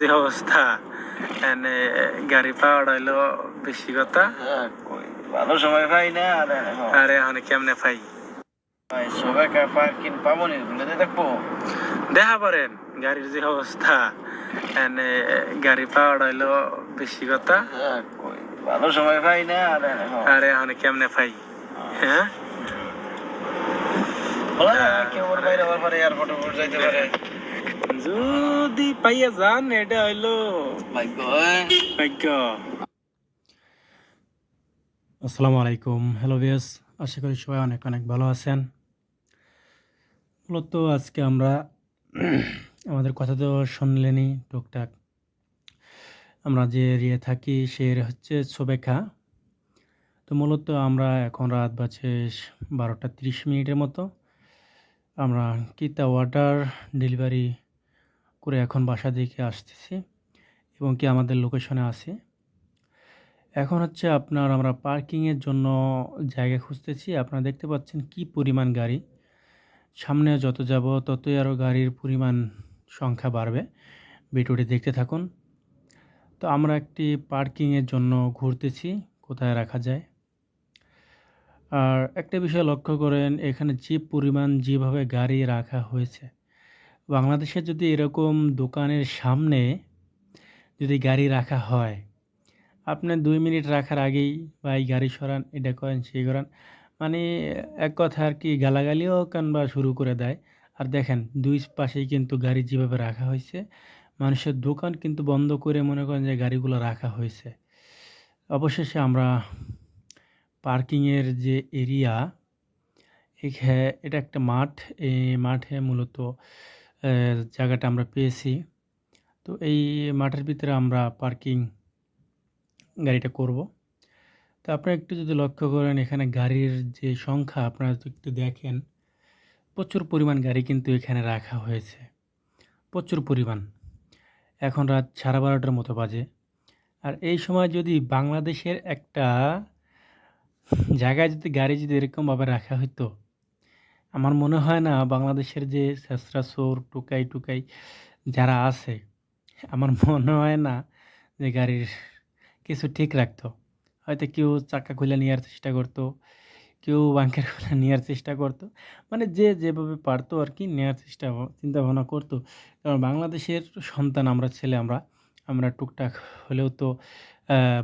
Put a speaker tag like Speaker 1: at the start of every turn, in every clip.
Speaker 1: যে অবস্থা। এনে গাড়ি পাওয়াটা হইল বেশি কথা।
Speaker 2: ভালো সময় পাই না আর
Speaker 1: আরে এখন কেমনে পাই?
Speaker 2: ভাই পার্কিং পাবো নি বলে দেখব।
Speaker 1: দেখা পারেন গাড়ির যে অবস্থা। এনে গাড়ি পাওয়াটা হইল বেশি কথা।
Speaker 2: হ্যাঁ, ভালো সময় পাই না আর এখন
Speaker 1: কেমনে পাই? হ্যাঁ?
Speaker 2: কেউ বাইরে আবার এয়ারপোর্টে যাইতে পারে।
Speaker 1: যদি পাইয়া যান এটা হইল
Speaker 2: ভাগ্য
Speaker 1: ভাগ্য। আসসালামু আলাইকুম। হ্যালো ভিয়াস আশা করি সবাই অনেক অনেক ভালো আছেন। মূলত আজকে আমরা আমাদের কথা তো শুনলেনি টুকটাক। আমরা যে এরিয়া থাকি সে হচ্ছে সোবেখা তো মূলত আমরা এখন রাত বাজে বারোটা তিরিশ মিনিটের মতো। আমরা কিতা ওয়াটার ডেলিভারি করে এখন বাসা দিকে আসতেছি এবং কি আমাদের লোকেশনে আছে। এখন হচ্ছে আপনার আমরা পার্কিংয়ের জন্য জায়গা খুঁজতেছি। আপনারা দেখতে পাচ্ছেন কি পরিমাণ গাড়ি। সামনে যত যাব ততই আরও গাড়ির পরিমাণ সংখ্যা বাড়বে। ভিডিওটি দেখতে থাকুন। তো আমরা একটি পার্কিংয়ের জন্য ঘুরতেছি, কোথায় রাখা যায়। আর একটা বিষয় লক্ষ্য করেন, এখানে যে পরিমাণ যেভাবে গাড়ি রাখা হয়েছে বাংলাদেশে যদি এরকম দোকানের সামনে যদি গাড়ি রাখা হয় আপনার দুই মিনিট রাখার আগেই বা এই গাড়ি সরান, এটা করেন, সেই করেন। মানে এক কথা আর কি, গালাগালিও কানবা শুরু করে দেয়। আর দেখেন, দুই পাশেই কিন্তু গাড়ি যেভাবে রাখা হয়েছে, মানুষের দোকান কিন্তু বন্ধ করে মনে করেন যে গাড়িগুলো রাখা হয়েছে। অবশেষে আমরা পার্কিংয়ের যে এরিয়া এটা একটা মাঠ এই মাঠে মূলত জায়গাটা আমরা পেয়েছি। তো এই মাঠের ভিতরে আমরা পার্কিং গাড়িটা করব। তো আপনারা একটু যদি লক্ষ্য করেন, এখানে গাড়ির যে সংখ্যা, আপনারা যদি একটু দেখেন, প্রচুর পরিমাণ গাড়ি কিন্তু এখানে রাখা হয়েছে। প্রচুর পরিমাণ। এখন রাত সাড়ে বারোটার মতো বাজে। আর এই সময় যদি বাংলাদেশের একটা জায়গায় যদি গাড়ি যদি এরকমভাবে রাখা হতো আমার মনে হয় না বাংলাদেশের যে শেষরা টুকাই টুকাই যারা আছে, আমার মনে হয় না যে গাড়ির কিছু ঠিক রাখতো। হয়তো কেউ চাকা খুলে নেওয়ার চেষ্টা করতো, কেউ বাঙ্কের খুলে নেওয়ার চেষ্টা করতো মানে যে যেভাবে পারতো আর কি নেওয়ার চেষ্টা চিন্তা ভাবনা করতো। কারণ বাংলাদেশের সন্তান আমরা, ছেলে আমরা আমরা টুকটাক হলেও তো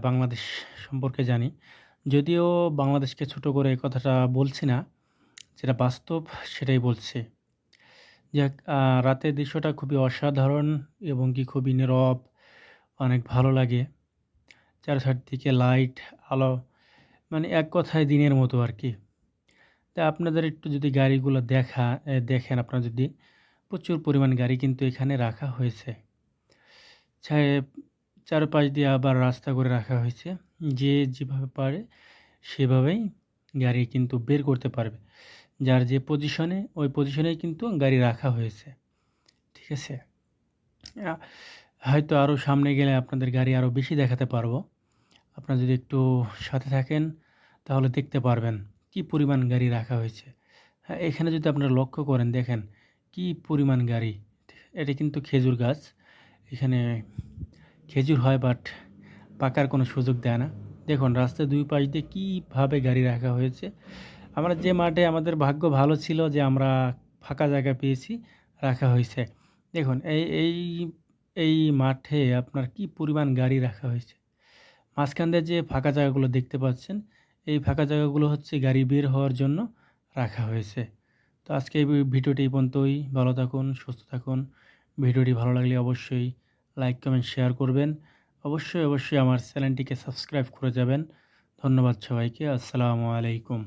Speaker 1: বাংলাদেশ সম্পর্কে জানি। যদিও বাংলাদেশকে ছোট করে কথাটা বলছি না যেটা বাস্তব সেটাই বলছে। যাক রাতের দৃশ্যটা খুবই অসাধারণ এবং কি খুবই নীরব, অনেক ভালো লাগে। চার চারদিকে লাইট আলো মানে এক কথায় দিনের মতো আর কি। তা আপনাদের একটু যদি গাড়িগুলো দেখা দেখেন আপনারা যদি, প্রচুর পরিমাণ গাড়ি কিন্তু এখানে রাখা হয়েছে। চায়ে- চারপাশ দিয়ে আবার রাস্তা করে রাখা হয়েছে। যে যেভাবে পারে সেভাবেই গাড়ি কিন্তু বের করতে পারবে। যার যে পজিশনে ওই পজিশনেই কিন্তু গাড়ি রাখা হয়েছে। ঠিক আছে? হয়তো আরও সামনে গেলে আপনাদের গাড়ি আরও বেশি দেখাতে পারব। আপনারা যদি একটু সাথে থাকেন, তাহলে দেখতে পারবেন কি পরিমাণ গাড়ি রাখা হয়েছে। হ্যাঁ এখানে যদি আপনারা লক্ষ্য করেন, দেখেন কি পরিমাণ গাড়ি। এটা কিন্তু খেজুর গাছ। এখানে খেজুর হয় বাট পাকার কোনো সুযোগ দেয় না। দেখুন, রাস্তার দুই পাশ দিয়ে কীভাবে গাড়ি রাখা হয়েছে। আমরা যে মাঠে আমাদের ভাগ্য ভালো ছিল যে আমরা ফাঁকা জায়গা পেয়েছি, রাখা হয়েছে। দেখুন, এই এই এই মাঠে আপনার কি পরিমাণ গাড়ি রাখা হয়েছে? মাঝখান দিয়ে যে ফাঁকা জায়গাগুলো দেখতে পাচ্ছেন, এই ফাঁকা জায়গাগুলো হচ্ছে গাড়ি বের হওয়ার জন্য রাখা হয়েছে। তো আজকে এই ভিডিওটি পর্যন্তই। ভালো থাকুন, সুস্থ থাকুন। ভিডিওটি ভালো লাগলে অবশ্যই লাইক, কমেন্ট, শেয়ার করবেন। অবশ্যই অবশ্যই আমার চ্যানেলটিকে সাবস্ক্রাইব করে যাবেন। ধন্যবাদ সবাইকে। আসসালামু আলাইকুম।